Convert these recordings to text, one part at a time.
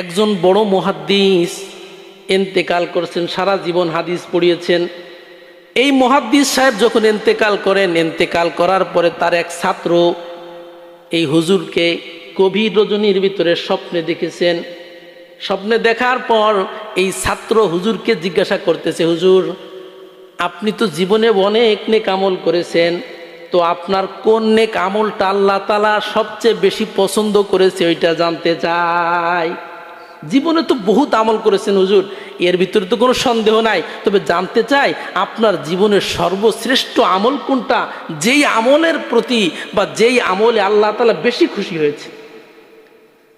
একজন বড় মহাদ্দিস এন্তেকাল করেছেন, সারা জীবন হাদিস পড়িয়েছেন। এই মহাদ্দিস সাহেব যখন এন্তেকাল করেন, এন্তেকাল করার পরে তার এক ছাত্র এই হুজুরকে গভীর রজনীর ভিতরে স্বপ্নে দেখেছেন। স্বপ্নে দেখার পর এই ছাত্র হুজুরকে জিজ্ঞাসা করতেছে, হুজুর, আপনি তো জীবনে অনেক নেক আমল করেছেন, তো আপনার কোন নেক আমলটা আল্লাহ তালা সবচেয়ে বেশি পছন্দ করেছে ওইটা জানতে চাই। জীবনে তো বহুত আমল করেছেন হুজুর। এর ভিতরে তো কোনো সন্দেহ নাই। তবে জানতে চাই, আপনার জীবনের সর্বশ্রেষ্ঠ আমল কোনটা? যেই আমলের প্রতি বা যেই আমলে আল্লাহ তালা বেশি খুশি হয়েছে।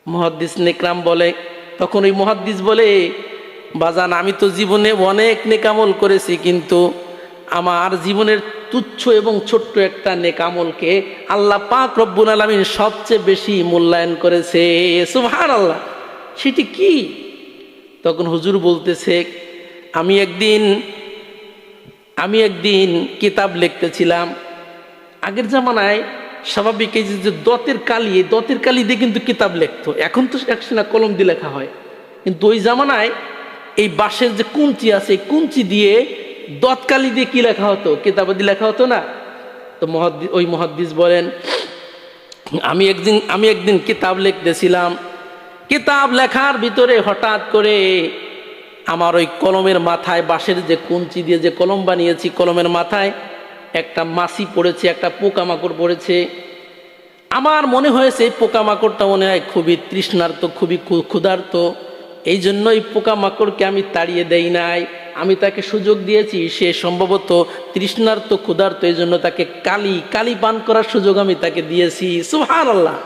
মহাদ্দিস নেকরাম বলে, তখন ওই মহাদ্দিস বলে, বাজান, আমি তো জীবনে অনেক নেকামল করেছি, কিন্তু আমার জীবনের তুচ্ছ এবং ছোট্ট একটা নেকামলকে আল্লাহ পাক রব্বুল আলমিন সবচেয়ে বেশি মূল্যায়ন করেছে। সুভার আল্লাহ সেটি কি? তখন হুজুর বলতেছে, আমি একদিন আমি একদিন কিতাব লিখতেছিলাম। আগের জামানায় স্বাভাবিক এই যে দতের কালি, এই দতের কালি দিয়ে কিন্তু কিতাব লিখতো। এখন তো একসঙ্গে কলম দিয়ে লেখা হয়। কিন্তু ওই জামানায় এই বাঁশের যে কুঞ্চি আছে, এই কুঞ্চি দিয়ে দতকালি দিয়ে কি লেখা হতো? কিতাবে দিয়ে লেখা হতো না? তো মহাদ্দি, ওই মহাদ্দিস বলেন, আমি একদিন আমি একদিন কিতাব লিখতেছিলাম কিতাব লেখার ভিতরে হঠাৎ করে আমার ওই কলমের মাথায় বাঁশের যে কুঞ্চি দিয়ে যে কলম বানিয়েছি, কলমের মাথায় একটা মাছি পড়েছে, একটা পোকামাকড় পড়েছে। আমার মনে হয়েছে এই পোকামাকড়টা মনে হয় খুবই তৃষ্ণার্ত, খুবই ক্ষুধার্ত। এই জন্য এই পোকামাকড়কে আমি তাড়িয়ে দেই নাই। আমি তাকে সুযোগ দিয়েছি, সে সম্ভবত তৃষ্ণার্ত, ক্ষুধার্ত, এই জন্য তাকে কালি কালি পান করার সুযোগ আমি তাকে দিয়েছি। সুহান আল্লাহ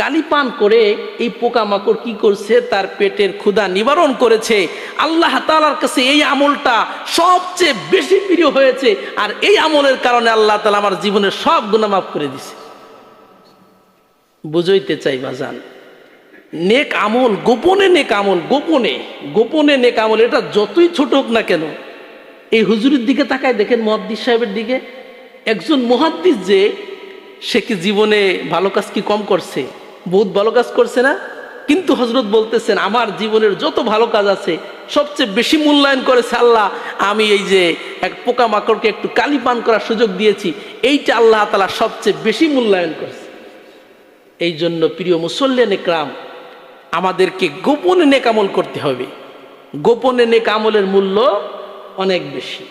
কালি পান করে এই পোকামাকড় কি করছে? তার পেটের ক্ষুধা নিবারণ করেছে। আল্লাহ তালার কাছে এই আমলটা সবচেয়ে বেশি প্রিয় হয়েছে। আর এই আমলের কারণে আল্লাহ তালা আমার জীবনের সব গুণা মাফ করে দিছে। বুঝইতে চাই বাজান, নেক আমল গোপনে নেক আমল গোপনে গোপনে নেক আমল এটা যতই ছোট হোক না কেন, এই হুজুরের দিকে তাকায় দেখেন মহাদ্দিস সাহেবের দিকে, একজন মহাদ্দিস যে, সে কি জীবনে ভালো কাজ কি কম করছে? বহুত ভালো কাজ করছে না? কিন্তু হজরত বলতেছেন, আমার জীবনের যত ভালো কাজ আছে, সবচেয়ে বেশি মূল্যায়ন করেছে আল্লাহ। আমি এই যে এক পোকামাকড়কে একটু কালি পান করার সুযোগ দিয়েছি, এইটা আল্লাহ তালা সবচেয়ে বেশি মূল্যায়ন করেছে। এই জন্য প্রিয় মুসল্লেন একরাম আমাদেরকে গোপনে নেকামল করতে হবে। গোপনে নেকামলের মূল্য অনেক বেশি।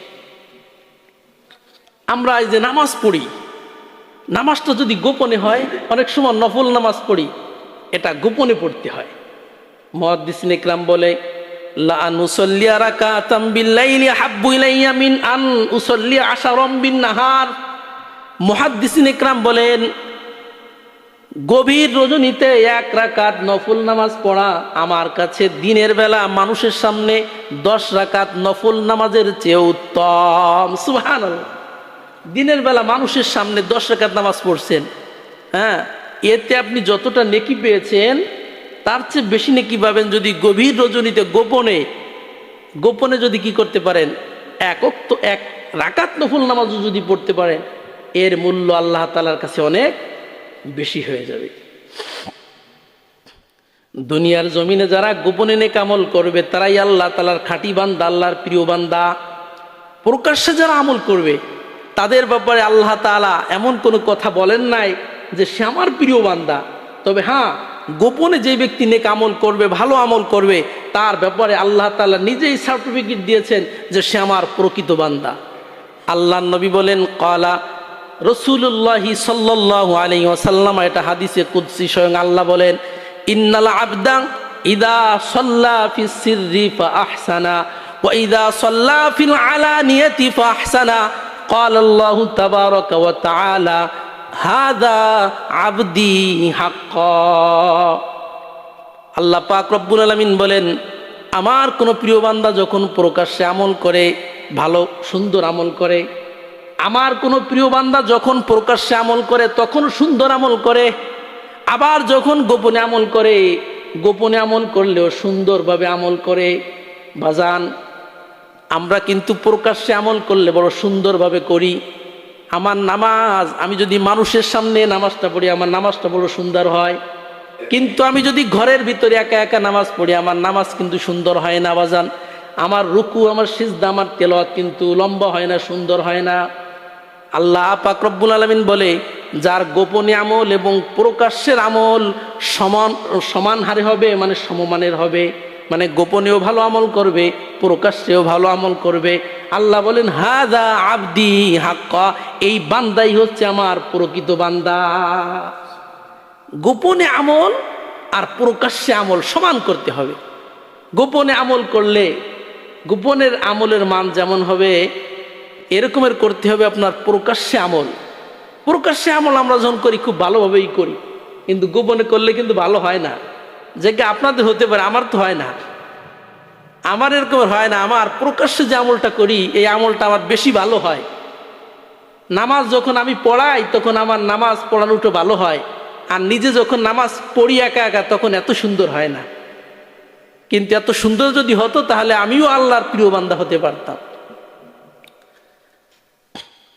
আমরা এই যে নামাজ পড়ি নামাজটা যদি গোপনে হয়, অনেক সময় নফল নামাজ পড়ি, এটা গোপনে পড়তে হয়। মহাদ্দিসিন ইকরাম বলে মিন আন নাহার বলেন, গভীর রজনীতে এক রাকাত নফল নামাজ পড়া আমার কাছে দিনের বেলা মানুষের সামনে দশ রাকাত নফল নামাজের চেয়ে উত্তম। সুহান দিনের বেলা মানুষের সামনে দশ রাকাত নামাজ পড়ছেন হ্যাঁ এতে আপনি যতটা নেকি পেয়েছেন, তার চেয়ে বেশি নেকি পাবেন যদি গভীর রজনীতে গোপনে গোপনে যদি কি করতে পারেন একক তো এক রাকাত নফল নামাজও যদি পড়তে পারেন, এর মূল্য আল্লাহ তালার কাছে অনেক বেশি হয়ে যাবে। দুনিয়ার জমিনে যারা গোপনে নেক আমল করবে, তারাই আল্লাহ তালার খাঁটি বান্দা, আল্লাহর প্রিয় বান্দা। প্রকাশ্যে যারা আমল করবে তাদের ব্যাপারে আল্লাহ তাআলা এমন কোনো কথা বলেন নাই যে সে আমার প্রিয় বান্দা। তবে হ্যাঁ গোপনে যে ব্যক্তি নেক আমল করবে, ভালো আমল করবে, তার ব্যাপারে আল্লাহ তাআলা নিজেই সার্টিফিকেট দিয়েছেন যে সে আমার প্রকৃত বান্দা। আল্লাহ নবী বলেন কলা রসুল্লাহি সাল্লাহ আলী ওসাল্লাম এটা হাদিসে কুদ্সি, স্বয়ং আল্লাহ বলেন, ইন্নাল আবদা ইদা সল্লা ফি আহসানা, ওয়া ইদা আলানিয়াতি ফা আহসানা قال الله تبارك وتعالى هذا عبدي حقا আল্লাহ পাক রব্বুল আলমিন বলেন আমার কোনো প্রিয় বান্দা যখন প্রকাশ্যে আমল করে ভালো সুন্দর আমল করে আমার কোনো প্রিয় বান্দা যখন প্রকাশ্যে আমল করে তখন সুন্দর আমল করে আবার যখন গোপনে আমল করে গোপনে আমল করলেও সুন্দরভাবে আমল করে বাজান আমরা কিন্তু প্রকাশ্যে আমল করলে বড় সুন্দরভাবে করি। আমার নামাজ, আমি যদি মানুষের সামনে নামাজটা পড়ি, আমার নামাজটা বড় সুন্দর হয়। কিন্তু আমি যদি ঘরের ভিতরে একা একা নামাজ পড়ি, আমার নামাজ কিন্তু সুন্দর হয় না বাজান আমার রুকু, আমার সিজদা, আমার তেলাওয়াত কিন্তু লম্বা হয় না, সুন্দর হয় না। আল্লাহ পাক রব্বুল আলমিন বলে, যার গোপনে আমল এবং প্রকাশ্যের আমল সমান সমান হারে হবে মানে সমমানের হবে। মানে গোপনেও ভালো আমল করবে, প্রকাশ্যেও ভালো আমল করবে। আল্লাহ বলেন হাদা আবদি হাক্কা এই বান্দাই হচ্ছে আমার প্রকৃত বান্দা। গোপনে আমল আর প্রকাশ্যে আমল সমান করতে হবে। গোপনে আমল করলে গোপনের আমলের মান যেমন হবে, এরকমের করতে হবে আপনার প্রকাশ্যে আমল। প্রকাশ্যে আমল আমরা যখন করি, খুব ভালোভাবেই করি। কিন্তু গোপনে করলে কিন্তু ভালো হয় না। যে আপনাদের হতে পারে, আমার তো হয় না। আমার এরকম হয় না, আমার প্রকাশ্যে যে আমলটা করি, এই আমলটা আমার বেশি ভালো হয়। নামাজ যখন আমি পড়াই, তখন আমার নামাজ পড়ানোটা ভালো হয়। আর নিজে যখন নামাজ পড়ি একা একা, তখন এত সুন্দর হয় না। কিন্তু এত সুন্দর যদি হতো, তাহলে আমিও আল্লাহর প্রিয় বান্দা হতে পারতাম।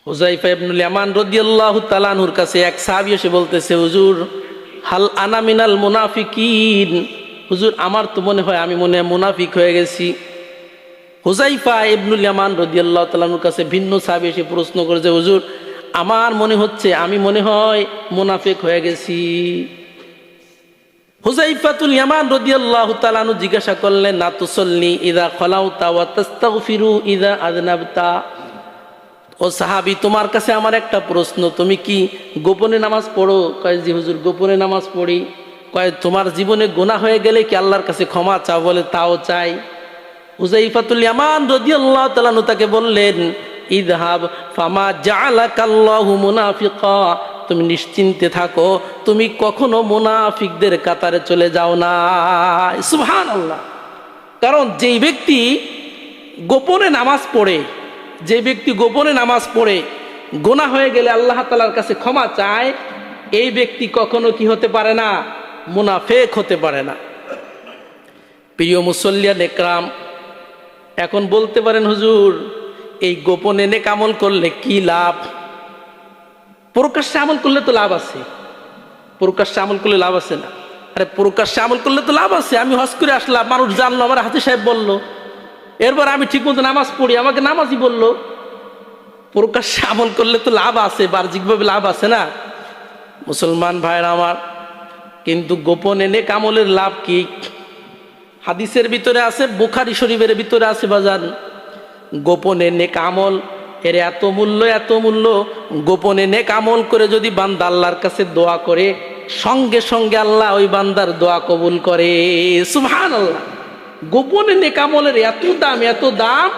হুজাইফা ইবনুল ইয়ামান রাদিয়াল্লাহু তাআলার কাছে এক সাহাবী এসে বলতেছে, হুজুর হাল আনা মিনাল মুনাফিকিন। হুজুর, আমার তো মনে হয় আমি মনে হয় মুনাফিক হয়ে গেছি। হুজাইফা ইবনুল ইয়ামান রাদিয়াল্লাহু তাআলার কাছে ভিন্ন সাহাবী এসে প্রশ্ন করেছে, হুজুর, আমার মনে হচ্ছে আমি মনে হয় মুনাফিক হয়ে গেছি। হুজাইফাতুল ইয়ামান রাদিয়াল্লাহু তাআলা জিজ্ঞাসা করলেন না তুসল্লি ইদা খলাউতা ওয়া ইদা আযনাবতা? ও সাহাবি, তোমার কাছে আমার একটা প্রশ্ন, তুমি কি গোপনে নামাজ পড়ো? কয় জি, হুজুর, গোপনে নামাজ পড়ি। কয়, তোমার জীবনে গোনা হয়ে গেলে কি আল্লাহর কাছে ক্ষমা চাও? বলে, তাও চাই। হুজাইফাতুল ইয়ামান রাদিয়াল্লাহু তাআলা তাকে বললেন ইদহাব ফামা জাআলাকাল্লাহু মুনাফিকা। তুমি নিশ্চিন্তে থাকো, তুমি কখনো মুনাফিকদের কাতারে চলে যাও না। সুবহানাল্লাহ। কারণ যেই ব্যক্তি গোপনে নামাজ পড়ে যে ব্যক্তি গোপনে নামাজ পড়ে, গোনা হয়ে গেলে আল্লাহ তালার কাছে ক্ষমা চায়, এই ব্যক্তি কখনো কি হতে পারে না? মুনাফেক হতে পারে না। প্রিয় মুসল্লিয়া নেকরাম এখন বলতে পারেন, হুজুর, এই গোপনে নেক আমল করলে কি লাভ? প্রকাশ্যে আমল করলে তো লাভ আছে। প্রকাশ্যে আমল করলে লাভ আছে না। আরে, প্রকাশ্যে আমল করলে তো লাভ আছে। আমি হজ করে আসলাম, মানুষ জানলো, আমার হাতে সাহেব বলল এরপর আমি ঠিক ঠিকমতো নামাজ পড়ি। আমাকে নামাজই বলল, প্রকাশ্যে আমল করলে তো লাভ আছে, বাহ্যিকভাবে লাভ আছে না? মুসলমান ভাইয়ের আমার, কিন্তু গোপনে নেক আমলের লাভ কি? হাদিসের ভিতরে আছে, বুখারি শরীফের ভিতরে আছে, বাজান। গোপনে নেক আমল, এর এত মূল্য এত মূল্য, গোপনে নেক আমল করে যদি বান্দা আল্লাহর কাছে দোয়া করে, সঙ্গে সঙ্গে আল্লাহ ওই বান্দার দোয়া কবুল করে। সুহান আল্লাহ গোপনে নেক আমলের এত দাম এত দাম,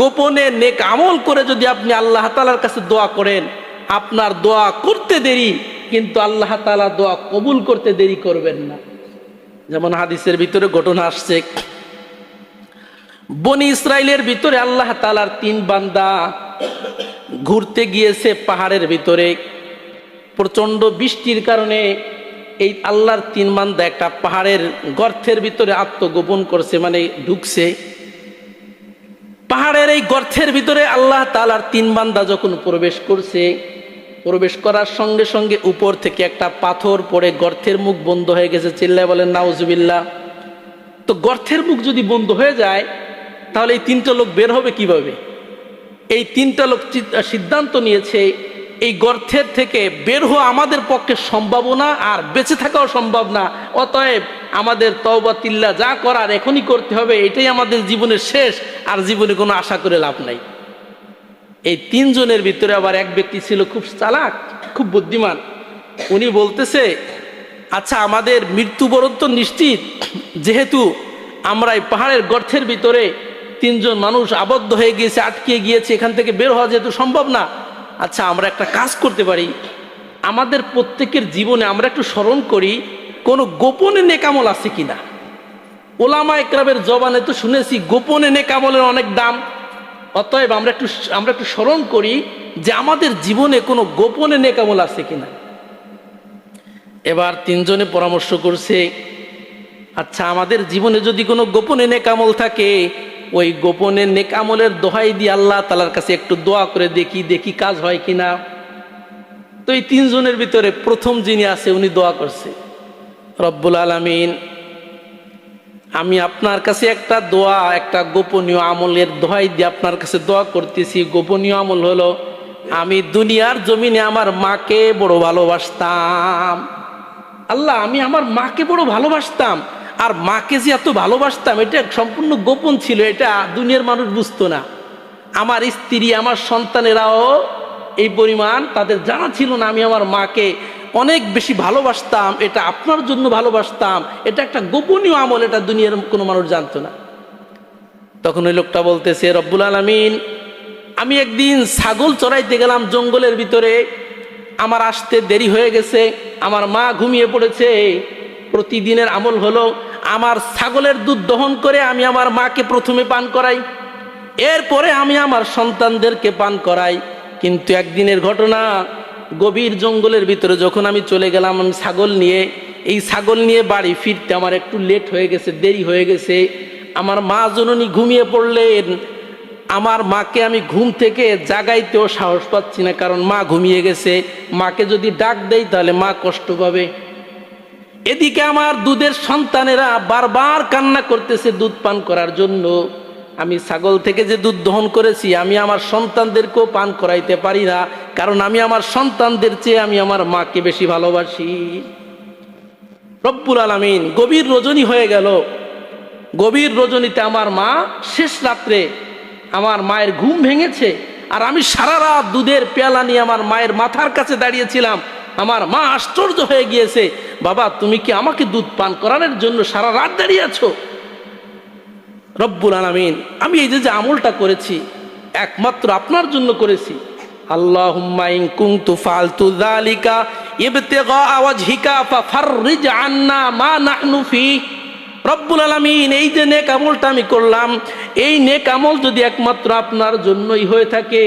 গোপনে নেক আমল করে যদি আপনি আল্লাহ তালার কাছে দোয়া করেন, আপনার দোয়া করতে দেরি, কিন্তু আল্লাহ তালা দোয়া কবুল করতে দেরি করবেন না। যেমন হাদিসের ভিতরে ঘটনা আসছে, বনি ইসরায়েলের ভিতরে আল্লাহ তালার তিন বান্দা ঘুরতে গিয়েছে পাহাড়ের ভিতরে। প্রচণ্ড বৃষ্টির কারণে এই আল্লাহর তিন বান্দা একটা পাহাড়ের গর্তের ভিতরে আত্মগোপন করছে মানে ঢুকছে। পাহাড়ের এই গর্তের ভিতরে আল্লাহ তালার তিন বান্দা যখন প্রবেশ করছে, প্রবেশ করার সঙ্গে সঙ্গে উপর থেকে একটা পাথর পড়ে, গর্তের মুখ বন্ধ হয়ে গেছে। চিল্লায় বলেন নাউজুবিল্লা তো গর্তের মুখ যদি বন্ধ হয়ে যায়, তাহলে এই তিনটা লোক বের হবে কীভাবে? এই তিনটা লোক সিদ্ধান্ত নিয়েছে এই গর্থের থেকে বের হওয়া আমাদের পক্ষে সম্ভব না আর বেঁচে থাকাও সম্ভব না। অতএব আমাদের তওবা তিল্লা যা করার এখনই করতে হবে, এটাই আমাদের জীবনের শেষ আর জীবনে কোনো আশা করে লাভ নাই। এই তিনজনের ভিতরে আবার এক ব্যক্তি ছিল খুব চালাক, খুব বুদ্ধিমান। উনি বলতেছে আচ্ছা আমাদের মৃত্যুবরণ তো নিশ্চিত, যেহেতু আমরা এই পাহাড়ের গর্থের ভিতরে তিনজন মানুষ আবদ্ধ হয়ে গিয়েছে, আটকে গিয়েছে, এখান থেকে বের হওয়া যেহেতু সম্ভব না আচ্ছা আমরা একটা কাজ করতে পারি। আমাদের প্রত্যেকের জীবনে আমরা একটু স্মরণ করি, কোনো গোপনে নেকামল আছে কিনা? ওলামা একরাবের জবানে তো শুনেছি, গোপনে নেকামলের অনেক দাম। অতএব আমরা একটু আমরা একটু স্মরণ করি যে আমাদের জীবনে কোনো গোপনে নেকামল আছে কিনা। এবার তিনজনে পরামর্শ করছে আচ্ছা আমাদের জীবনে যদি কোনো গোপনে নেকামল থাকে ওই গোপনে নেকামলের দোহাই দিয়ে আল্লাহ তালার কাছে একটু দোয়া করে দেখি দেখি কাজ হয় কি না তো এই তিনজনের ভিতরে প্রথম যিনি আছে, উনি দোয়া করছে, রব্বুল আলমিন, আমি আপনার কাছে একটা দোয়া, একটা গোপনীয় আমলের দোহাই দিয়ে আপনার কাছে দোয়া করতেছি। গোপনীয় আমল হলো, আমি দুনিয়ার জমিনে আমার মাকে বড় ভালোবাসতাম। আল্লাহ, আমি আমার মাকে বড় ভালোবাসতাম। আর মাকে যে এত ভালোবাসতাম, এটা সম্পূর্ণ গোপন ছিল, এটা দুনিয়ার মানুষ বুঝতো না। আমার স্ত্রী, আমার সন্তানেরাও এই পরিমাণ, তাদের জানা ছিল না আমি আমার মাকে অনেক বেশি ভালোবাসতাম, এটা আপনার জন্য ভালোবাসতাম, এটা একটা গোপনীয় আমল, এটা দুনিয়ার কোনো মানুষ জানতো না। তখন ওই লোকটা বলতেছে, রব্বুল আলমিন, আমি একদিন ছাগল চড়াইতে গেলাম জঙ্গলের ভিতরে, আমার আসতে দেরি হয়ে গেছে, আমার মা ঘুমিয়ে পড়েছে, প্রতিদিনের আমল হলো আমার ছাগলের দুধ দহন করে আমি আমার মাকে প্রথমে পান করাই। এরপরে আমি আমার সন্তানদেরকে পান করাই। কিন্তু একদিনের ঘটনা গভীর জঙ্গলের ভিতরে যখন আমি চলে গেলাম আমি ছাগল নিয়ে, এই ছাগল নিয়ে বাড়ি ফিরতে আমার একটু লেট হয়ে গেছে, দেরি হয়ে গেছে। আমার মা জননী ঘুমিয়ে পড়লেন। আমার মাকে আমি ঘুম থেকে জাগাইতেও সাহস পাচ্ছি না, কারণ মা ঘুমিয়ে গেছে। মাকে যদি ডাক দেই তাহলে মা কষ্ট পাবে। এদিকে আমার দুধের সন্তানেরা বারবার কান্না করতেছে দুধ পান করার জন্য। আমি ছাগল থেকে যে দুধ দহন করেছি, আমি আমার সন্তানদেরকেও পান করাইতে পারি না, কারণ আমি আমার সন্তানদের চেয়ে আমি আমার মাকে বেশি ভালোবাসি। রব্বুল আলমিন গভীর রজনী হয়ে গেল। গভীর রজনীতে আমার মা শেষ রাত্রে আমার মায়ের ঘুম ভেঙেছে, আর আমি সারা রাত দুধের পেয়ালা নিয়ে আমার মায়ের মাথার কাছে দাঁড়িয়েছিলাম। আমার মা আশ্চর্য হয়ে গিয়েছে বাবা, তুমি কি আমাকে দুধ পান করানোর জন্য সারা রাত দাঁড়িয়ে আছো? রব্বুল আলমিন, আমি এই যে যে আমলটা করেছি, একমাত্র আপনার জন্য করেছি। আল্লাহ কুংতু ফালতু দালিকা ইবতেগা আওয়াজহিকা ফাফাররিজ আন্না মা নাহনু ফি। রব্বুল আলমিন, এই যে নেক আমলটা আমি করলাম, এই নেক আমল যদি একমাত্র আপনার জন্যই হয়ে থাকে,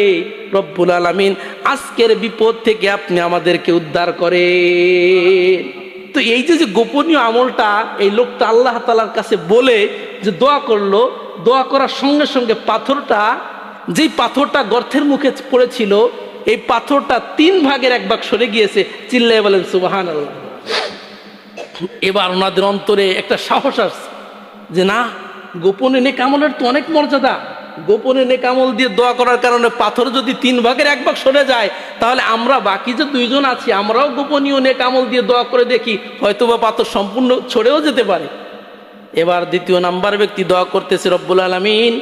রব্বুল আলমিন, আজকের বিপদ থেকে আপনি আমাদেরকে উদ্ধার করে তো এই যে যে গোপনীয় আমলটা, এই লোকটা আল্লাহ তালার কাছে বলে যে দোয়া করল, দোয়া করার সঙ্গে সঙ্গে পাথরটা, যেই পাথরটা গর্তের মুখে পড়েছিল, এই পাথরটা তিন ভাগের এক ভাগ সরে গিয়েছে। চিল্লাই বলেন সুবাহান আল্লাহ এবার ওনাদের অন্তরে একটা সাহস আসছে যে না, গোপনে নেক আমলের তো অনেক মর্যাদা। গোপনে নেকামল দিয়ে দোয়া করার কারণে পাথর যদি তিন ভাগের এক ভাগ সরে যায়, তাহলে আমরা বাকি যে দুইজন আছি, আমরাও গোপনীয় নেক আমল দিয়ে দোয়া করে দেখি, হয়তোবা পাথর সম্পূর্ণ ছড়েও যেতে পারে। এবার দ্বিতীয় নাম্বার ব্যক্তি দোয়া করতেছে, রব্বুল আলমিন,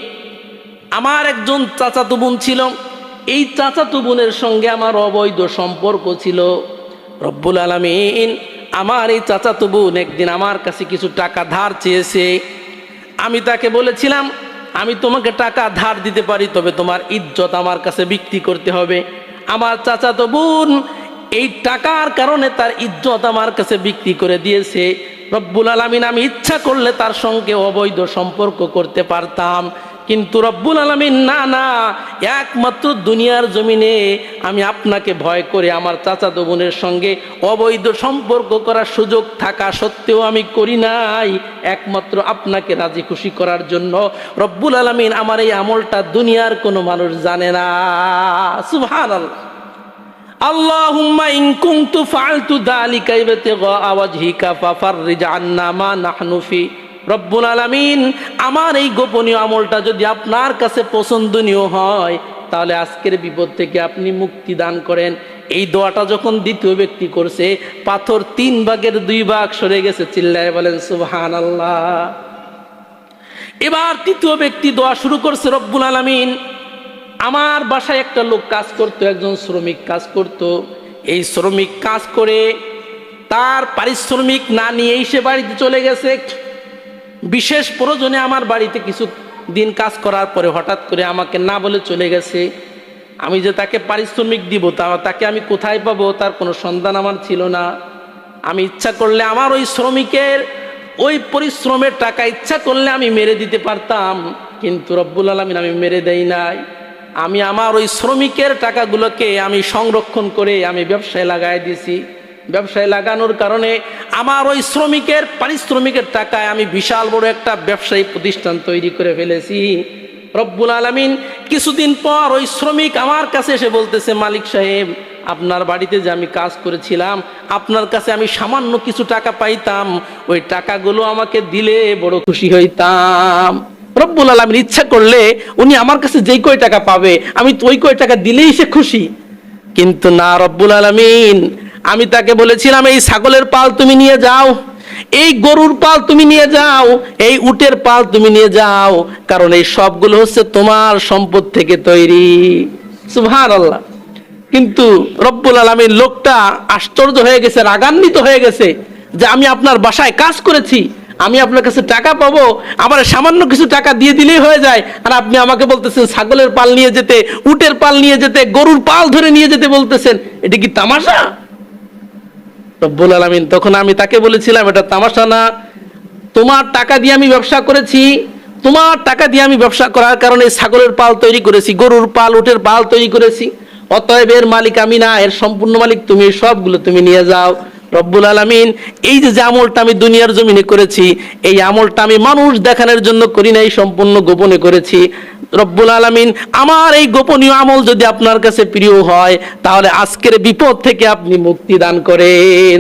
আমার একজন চাচাতো বোন ছিল। এই চাচাতো বোনের সঙ্গে আমার অবৈধ সম্পর্ক ছিল। রব্বুল আলমিন, আমার এই চাচাতো বোন একদিন আমার কাছে কিছু টাকা ধার চেয়েছে। আমি তাকে বলেছিলাম আমি তোমাকে টাকা ধার দিতে পারি, তবে তোমার ইজ্জত আমার কাছে বিক্রি করতে হবে। আমার চাচা তো বোন এই টাকার কারণে তার ইজ্জত আমার কাছে বিক্রি করে দিয়েছে। রব্বুল আলমিন, আমি ইচ্ছা করলে তার সঙ্গে অবৈধ সম্পর্ক করতে পারতাম। কিন্তু রব্বুল আলমিন, না না, একমাত্র দুনিয়ার জমিনে আমি আপনাকে ভয় করে আমার চাচাতো বোনের সঙ্গে অবৈধ সম্পর্ক করার সুযোগ থাকা সত্ত্বেও আমি করি নাই। একমাত্র আপনাকে রাজি খুশি করার জন্য রব্বুল আলমিন আমার এই আমলটা দুনিয়ার কোনো মানুষ জানে না। সুভান আল্লাহুম্মা ইন কুনতু ফাআলতু যালিকা ইবতিগা রব্বুল আলামিন, আমার এই গোপনীয় আমলটা যদি আপনার কাছে পছন্দনীয় হয়, তাহলে আজকের বিপদ থেকে আপনি মুক্তি দান করেন। এই দোয়াটা যখন দ্বিতীয় ব্যক্তি করছে, পাথর তিন ভাগের দুই ভাগ সরে গেছে, চিল্লায় বলেন সুবহান আল্লাহ এবার তৃতীয় ব্যক্তি দোয়া শুরু করছে, রব্বুল আলামিন, আমার বাসায় একটা লোক কাজ করতো, একজন শ্রমিক কাজ করত। এই শ্রমিক কাজ করে তার পারিশ্রমিক না নিয়েই সে বাড়িতে চলে গেছে। বিশেষ প্রয়োজনে আমার বাড়িতে কিছু দিন কাজ করার পরে হঠাৎ করে আমাকে না বলে চলে গেছে। আমি যে তাকে পারিশ্রমিক দিব, তা তাকে আমি কোথায় পাবো? তার কোনো সন্ধান আমার ছিল না। আমি ইচ্ছা করলে আমার ওই শ্রমিকের, ওই পরিশ্রমের টাকা ইচ্ছা করলে আমি মেরে দিতে পারতাম। কিন্তু রব্বুল আলমিন আমি মেরে দেই নাই। আমি আমার ওই শ্রমিকের টাকাগুলোকে আমি সংরক্ষণ করে আমি ব্যবসায় লাগাই দিছি ব্যবসায় লাগানোর কারণে আমার ওই শ্রমিকের, পারিশ্রমিকের টাকায় আমি বিশাল বড় একটা ব্যবসায়ী প্রতিষ্ঠান তৈরি করে ফেলেছি। রব্বুল আলমিন কিছুদিন পর ওই শ্রমিক আমার কাছে এসে বলতেছে, মালিক সাহেব, আপনার বাড়িতে যে আমি কাজ করেছিলাম, আপনার কাছে আমি সামান্য কিছু টাকা পাইতাম, ওই টাকাগুলো আমাকে দিলে বড় খুশি হইতাম। রব্বুল আলমীর ইচ্ছা করলে উনি আমার কাছে যেই কয় টাকা পাবে, আমি তো ওই কয় টাকা দিলেই সে খুশি। কিন্তু না, রব্বুল আলমিন আমি তাকে বলেছিলাম, এই ছাগলের পাল তুমি নিয়ে যাও, এই গরুর পাল তুমি নিয়ে যাও, এই উটের পাল তুমি নিয়ে যাও, কারণ এই সবগুলো হচ্ছে তোমার সম্পদ থেকে তৈরি। সুভান আল্লাহ কিন্তু রব্বুল আলমীর লোকটা আশ্চর্য হয়ে গেছে, রাগান্বিত হয়ে গেছে যে আমি আপনার বাসায় কাজ করেছি, আমি আপনার কাছে টাকা পাবো আমার সামান্য কিছু টাকা দিয়ে দিলেই হয়ে যায়। আর আপনি আমাকে বলতেছেন, ছাগলের পাল নিয়ে যেতে, উটের পাল নিয়ে যেতে, গরুর পাল ধরে নিয়ে যেতে বলতেছেন, এটা কি তামাশা? রব্বুল আলমিন, তখন আমি তাকে বলেছিলাম, এটা তামাশা না। তোমার টাকা দিয়ে আমি ব্যবসা করেছি। তোমার টাকা দিয়ে আমি ব্যবসা করার কারণে ছাগলের পাল তৈরি করেছি, গরুর পাল, উটের পাল তৈরি করেছি। অতএব এর মালিক আমি না, এর সম্পূর্ণ মালিক তুমি, সবগুলো তুমি নিয়ে যাও। রব্বুল আলমিন, এই যে আমলটা আমি দুনিয়ার জমিনে করেছি, এই আমলটা আমি মানুষ দেখানোর জন্য করি নাই, সম্পূর্ণ গোপনে করেছি। রব্বুল আলমিন, আমার এই গোপনীয় আমল যদি আপনার কাছে প্রিয় হয়, তাহলে আজকের বিপদ থেকে আপনি মুক্তি দান করেন।